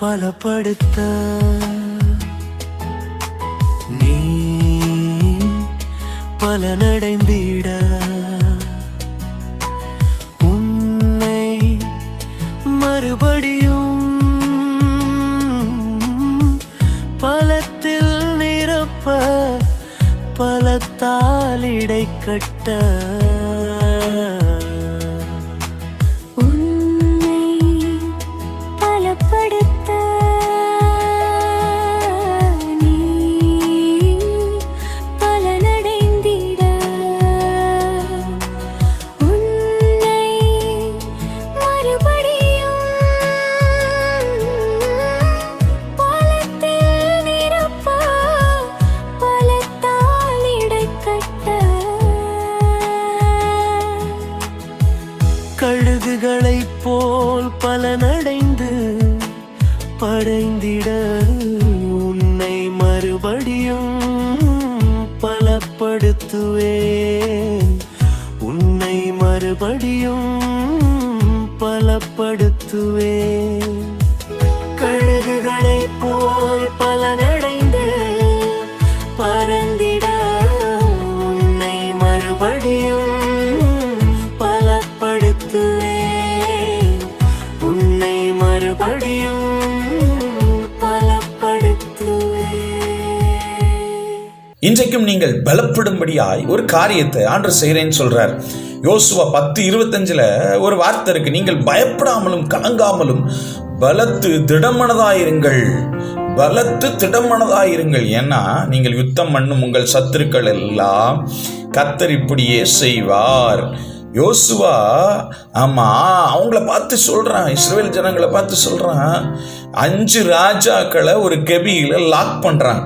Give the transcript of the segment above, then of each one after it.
பலப்படுத்த. நீ பலனடைந்திட. உன்னை மறுபடியும் பலத்தில் நிரப்ப பலத்தால் இடை கட்ட படைந்திட உன்னை மறுபடியும் பலப்படுத்துவேன். உன்னை மறுபடியும் பலப்படுத்துவேன். கழுகுகளை போல் பலனடைந்து பறந்திட உன்னை மறுபடியும் பலப்படுத்துவேன். உன்னை மறுபடியும் இன்றைக்கும் நீங்கள் பலப்படும்படியாய் ஒரு காரியத்தை ஆண்டு செய்கிறேன்னு சொல்றார். யோசுவா பத்து இருபத்தஞ்சுல ஒரு வார்த்தை இருக்கு. நீங்கள் பயப்படாமலும் கலங்காமலும் பலத்து திடமனதாயிருங்கள். பலத்து திடமனதாயிருங்கள். ஏன்னா நீங்கள் யுத்தம் பண்ணும் உங்கள் சத்துருக்கள் எல்லாம் கத்தர் இப்படியே செய்வார். யோசுவா ஆமா அவங்கள பார்த்து சொல்றான். இஸ்ரேல் ஜனங்களை பார்த்து சொல்றான். அஞ்சு ராஜாக்களை ஒரு கெபியில லாக் பண்றான்.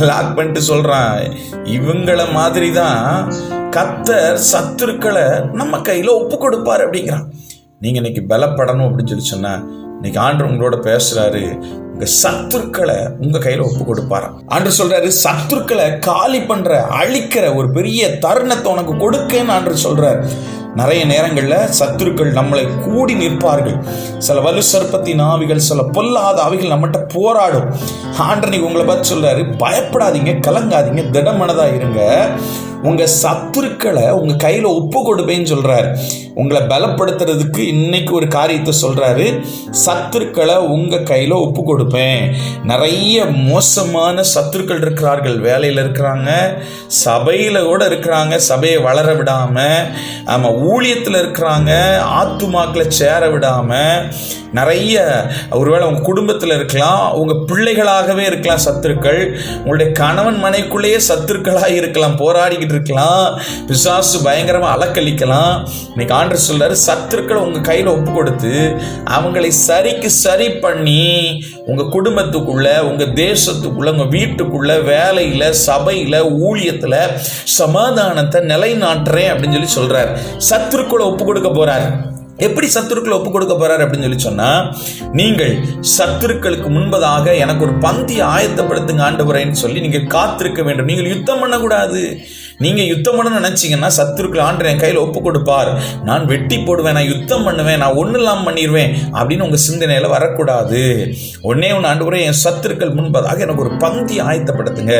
லாக் பண்ணிட்டு சொல்றான். இவங்கள மாதிரி தான் கத்தர் சத்துருக்களை நம்ம கையில ஒப்பு கொடுப்பார் அப்படிங்கிறான். நீங்க இன்னைக்கு பலப்படணும் அப்படின்னு சொல்லி சொன்னா இன்னைக்கு ஆண்டு உங்களோட பேசுறாரு. உங்க சத்துருக்களை உங்க கையில ஒப்பு கொடுப்பாராம். ஆண்டு சொல்றாரு சத்துருக்களை காலி பண்ற அழிக்கிற ஒரு பெரிய தருணத்தை உனக்கு கொடுக்கன்னு ஆண்டு சொல்றாரு. நிறைய நேரங்களில் சத்துருக்கள் நம்மளை கூடி நிற்பார்கள். சில வலு சர்ப்பத்தின் ஆவிகள் சில பொல்லாத ஆவிகள் நம்மகிட்ட போராடும். ஆண்டனி உங்களை பார்த்து சொல்றாரு பயப்படாதீங்க கலங்காதீங்க திடமனதாக இருங்க. உங்க சத்துருக்களை உங்க கையில ஒப்பு கொடுப்பேன்னு சொல்றாரு. உங்களை பலப்படுத்துறதுக்கு இன்னைக்கு ஒரு காரியத்தை சொல்றாரு. சத்துருக்களை உங்க கையில ஒப்பு கொடுப்பேன் நிறைய மோசமான சத்துருக்கள் இருக்கிறார்கள். வேலையில் இருக்கிறாங்க சபையில கூட இருக்கிறாங்க சபையை வளர விடாம ஆமா ஊழியத்தில் இருக்கிறாங்க ஆத்துமாக்களை சேர விடாம நிறைய ஒருவேளை உங்க குடும்பத்தில் இருக்கலாம் உங்க பிள்ளைகளாகவே இருக்கலாம் சத்துருக்கள். உங்களுடைய கணவன் மனைக்குள்ளேயே சத்துருக்களாக இருக்கலாம். போராடிக்கிட்டு இருக்கலாம். பிசாசு பயங்கரமா அலக்களிக்கலாம் இன்னைக்கு ஆண்டு சொல்றாரு சத்துருக்களை உங்க கையில ஒப்பு கொடுத்து அவங்களை சரிக்கு சரி பண்ணி உங்க குடும்பத்துக்குள்ள உங்க தேசத்துக்குள்ள உங்க வீட்டுக்குள்ள வேலையில சபையில ஊழியத்துல சமாதானத்தை நிலைநாட்டுறேன் அப்படின்னு சொல்லி சொல்றாரு. சத்துருக்களை ஒப்பு கொடுக்க போறாரு. எப்படி சத்துருக்களை ஒப்பு கொடுக்க போறாரு அப்படின்னு சொல்லி சொன்னா நீங்கள் சத்துருக்களுக்கு முன்பதாக எனக்கு ஒரு பந்தி ஆயத்தப்படுத்துங்க ஆண்டவரேன்னு சொல்லி நீங்கள் காத்திருக்க வேண்டும். நீங்கள் யுத்தம் பண்ணக்கூடாது. நீங்கள் யுத்தம் பண்ண நினச்சிங்கன்னா சத்துருக்கள் ஆண்டு என் கையில் ஒப்பு கொடுப்பார். நான் வெட்டி போடுவேன் நான் யுத்தம் பண்ணுவேன் நான் ஒன்றும் இல்லாமல் பண்ணிடுவேன் அப்படின்னு உங்கள் சிந்தனையில் வரக்கூடாது. ஒன்னே ஒன்று ஆண்டு என் சத்துருக்கள் முன்பதாக எனக்கு ஒரு பங்கி ஆயத்தப்படுத்துங்க.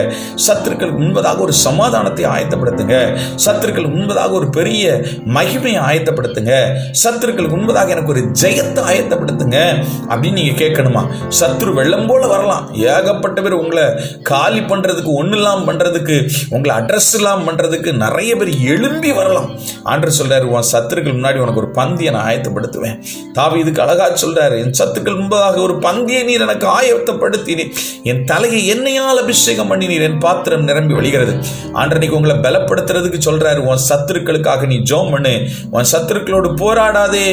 சத்துருக்கள் முன்பதாக ஒரு சமாதானத்தை ஆயத்தப்படுத்துங்க. சத்துருக்கள் முன்பதாக ஒரு பெரிய மகிமையை ஆயத்தப்படுத்துங்க. சத்துருக்கள் முன்பதாக எனக்கு ஒரு ஜெயத்தை ஆயத்தப்படுத்துங்க அப்படின்னு நீங்கள் கேட்கணுமா? சத்ரு வெள்ளம் போல வரலாம். ஏகப்பட்ட பேர் உங்களை காலி பண்ணுறதுக்கு ஒன்றும் இல்லாமல் பண்ணுறதுக்கு உங்களை அட்ரஸ் இல்லாமல் பண்ணுறதுக்கு நிறைய பேர் எழும்பி வரலாம். ஆண்டு சொல்கிறார் உன் சத்துருக்கள் முன்னாடி உனக்கு ஒரு பந்தியை நான் ஆயத்தப்படுத்துவேன். தாவி இதுக்கு அழகாக சொல்கிறார் என் சத்துக்கள் முன்பதாக ஒரு பந்தியை நீர் எனக்கு ஆயத்தப்படுத்தினீர். என் தலையை எண்ணெயால் அபிஷேகம் பண்ணினீர். என் பாத்திரம் நிரம்பி வழிகிறது. ஆண்டனைக்கு உங்களை பலப்படுத்துறதுக்கு சொல்கிறார் உன் சத்துருக்களுக்காக நீ ஜோம் பண்ணு. உன் சத்துருக்களோடு போராடாதே.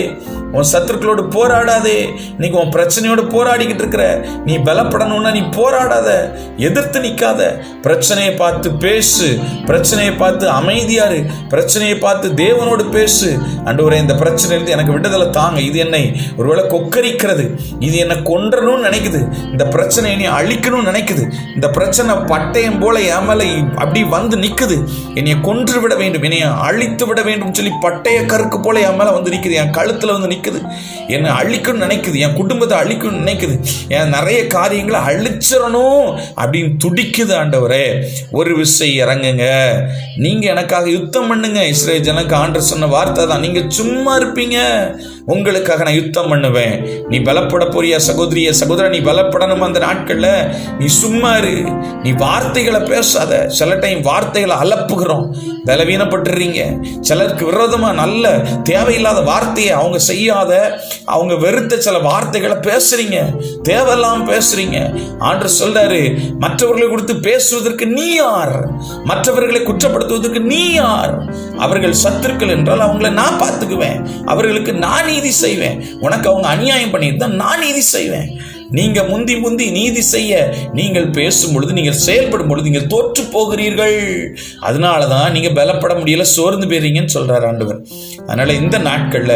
உன் சத்துருக்களோடு போராடாதே. இன்னைக்கு உன் பிரச்சனையோடு போராடிக்கிட்டு இருக்கிற நீ பலப்படணும்னா நீ போராடாத. எதிர்த்து நிற்காத பிரச்சனையை பார்த்து பேசு. பிரச்சனை பிரச்சனையை பார்த்து அமைதியாரு பிரச்சனையை பார்த்து தேவனோடு பேசு. ஆண்டவரே இந்த பிரச்சனையிலிருந்து எனக்கு விடுதலை தாங்க. இது என்னை ஒருவேளை கொக்கரிக்கிறது. இது என்னை கொன்றணும்னு நினைக்குது. இந்த பிரச்சனை நீ அழிக்கணும்னு நினைக்குது. இந்த பிரச்சனை பட்டயம் போல என் அப்படி வந்து நிற்குது என்னை கொன்று விட வேண்டும். என்னை அழித்து விட வேண்டும் சொல்லி பட்டய கருக்கு போல என் மேலே வந்து நிற்குது என் கழுத்தில் வந்து நிற்குது என்னை அழிக்கணும்னு நினைக்குது. என் குடும்பத்தை அழிக்கணும்னு நினைக்குது. என் நிறைய காரியங்களை அழிச்சிடணும் அப்படின்னு துடிக்குது ஆண்டவரே. ஒரு விசை இறங்குங்க. நீங்கள் எனக்காக யுத்தம் பண்ணுங்க. இஸ்ரேல் ஜனக்கு ஆண்டு சொன்ன வார்த்தை தான் நீங்கள் சும்மா இருப்பீங்க. உங்களுக்காக நான் யுத்தம் பண்ணுவேன். நீ பலப்பட போறிய சகோதரிய? சகோதரன் நீ பலப்படணும் அந்த நாட்கள்ல. நீ சும்மா இரு. நீ வார்த்தைகளை பேசாத. சில டைம் வார்த்தைகளை அலப்புகிறோம். பலவீனப்பட்டுறீங்க சிலருக்கு விரோதமா நல்ல தேவையில்லாத வார்த்தையை அவங்க செய்யாத அவங்க வெறுத்த சில வார்த்தைகளை பேசுறீங்க. தேவையில்லாம பேசுறீங்க. ஆண்டு சொல்றாரு மற்றவர்களை கொடுத்து பேசுவதற்கு நீ யார்? மற்றவர்களை குற்றப்படுத்துவதற்கு நீ யார்? அவர்கள் சத்துருக்கள் என்றால் அவங்கள நான் பார்த்துக்குவேன். அவர்களுக்கு நான் நீதி செய்வேன். உனக்கு அவங்க அநியாயம் பண்ணியிருந்தா நான் நீதி செய்வேன். நீங்க முந்தி முந்தி நீதி செய்ய நீங்கள் பேசும் பொழுது நீங்கள் செயல்படும் பொழுது நீங்கள் தோற்று போகிறீர்கள். அதனால தான் நீங்க பலப்பட முடியல சோர்ந்து போயிறீங்கன்னு சொல்றாரு ஆண்டவர். அதனால இந்த நாட்கள்ல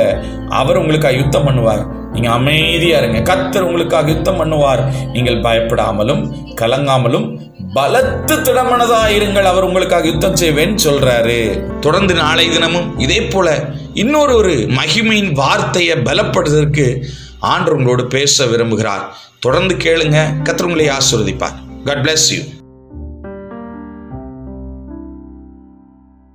அவர் உங்களுக்காக யுத்தம் பண்ணுவார். நீங்க அமைதியா இருங்க. கத்தர் உங்களுக்காக யுத்தம் பண்ணுவார். நீங்கள் பயப்படாமலும் கலங்காமலும் பலத்து திடமனதாயிருங்கள் அவர் உங்களுக்காக யுத்தம் செய்வேன் சொல்றாரு. தொடர்ந்து நாளை தினமும் இதே போல இன்னொரு ஒரு மகிமையின் வார்த்தையை பலப்படுவதற்கு ஆண்டு உங்களோடு பேச விரும்புகிறார். தொடர்ந்து கேளுங்க கத்திர உங்களை ஆசிர்வதிப்பார். God bless you